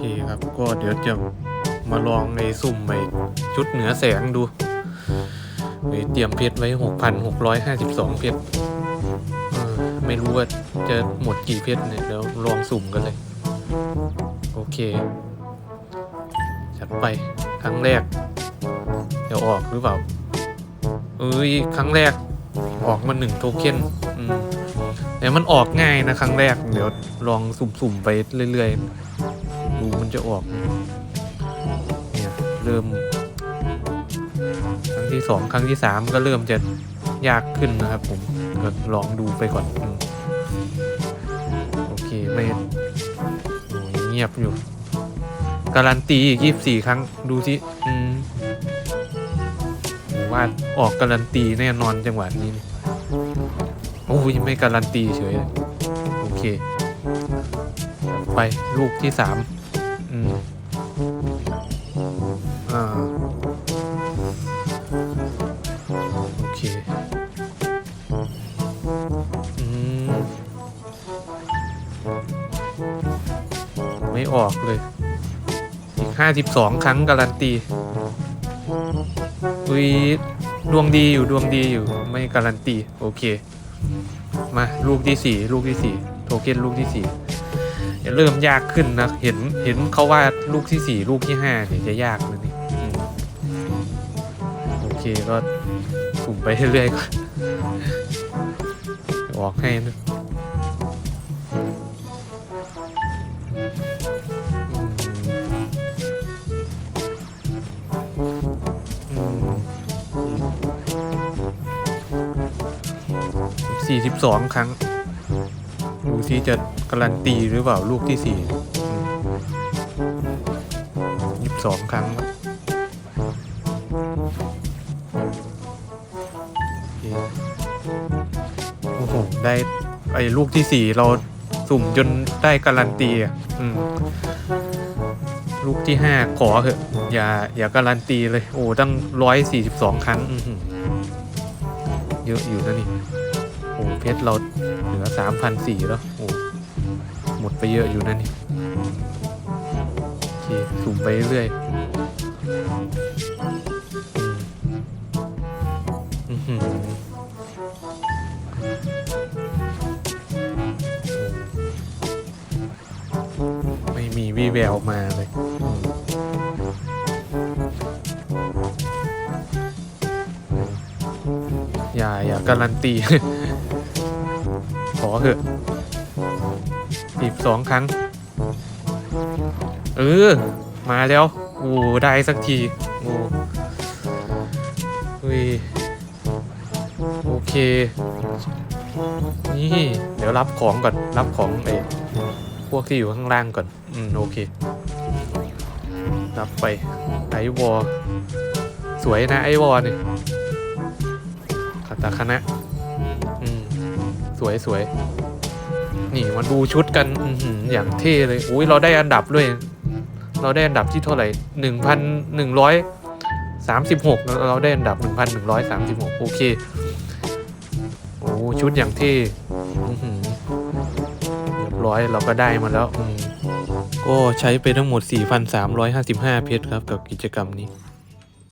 เคครับ ก็เดี๋ยวจะมาลองในสุ่มไปชุดเหนือแสงดูเตรียมเพชรไว้หกพันหกร้อยห้าสิบสองเพชรไม่รู้ว่าจะหมดกี่เพชรเนี่ยเดี๋ยวลองสุ่มกันเลย โอเค จัดไปครั้งแรก เดี๋ยวออกหรือเปล่า เอ้ย ครั้งแรก ออกมาหนึ่งโทเค็นแต่มันออกง่ายนะครั้งแรก เดี๋ยวลองสุ่มๆไปเรื่อยๆ ดูมันจะออก เนี่ยเริ่ม ครั้งที่สองครั้งที่สามก็เริ่มจะยากขึ้นนะครับผมก็ลองดูไปก่อนอโอเคไม่เงียบอยู่ การันตีอีกยี่สี่ครั้งดูสิอืมว่าออกการันตีแน่นอนจังหวะนี้โอ้ยไม่การันตีเฉยเลยโอเค ไปลูกที่สาม อ่าโอเคอืมไม่ออกเลย อีกห้าสิบสองครั้งการันตีอุ้ยดวงดีอยู่ดวงดีอยู่ไม่การันตี โอเค มาลูกที่สี่ลูกที่สี่โทเค็นลูกที่สี่เริ่มยากขึ้นนะ เห็นเห็นเขาว่าลูกที่สี่ลูกที่ห้าเนี่ยจะยากเลยนี่ เคก็สุ่มไปเรื่อยๆก่อนออกให้นะสี่สิบสองครั้ง ดูซิจะการันตีหรือเปล่าลูกที่สี่ยี่สิบสองครั้งแล้ว โอ้โหได้ไอ้ลูกที่สี่เราสุ่มจนได้การันตีอะอืมลูกที่ห้าขอเถอะอย่า อย่าการันตีเลย โอ้ตั้งร้อยสี่สิบสองครั้งเยอะอยู่นะนี่โอ้เพชรเราเหลือสามพันสี่แล้วโอ้หมดไปเยอะอยู่นะนี่โอเคสุ่มไปเรื่อย มีวี่แววมาเลยอย่าอย่าการันตี ขอเถอะสิบสองครั้ง เออ มาแล้วโอ้ได้สักทีโอ้ยโอเค นี่ เดี๋ยวรับของก่อน รับของไอ้ พวกที่อยู่ข้างล่างก่อน อืม โอเค รับไป ไอวอลสวยนะไอวอลนี่คาตาคณะอืม สวยสวย นี่มาดูชุดกัน อืออย่างเท่เลย อุ้ยเราได้อันดับด้วย เราได้อันดับที่เท่าไหร่หนึ่งพันหนึ่งร้อยสามสิบหกเราได้อันดับหนึ่งพันหนึ่งร้อยสามสิบหกโอเค โอ้ชุดอย่างเท่ ร้อยเราก็ได้มาแล้ว ก็ใช้ไปทั้งหมด 4,355 เพชรครับกับกิจกรรมนี้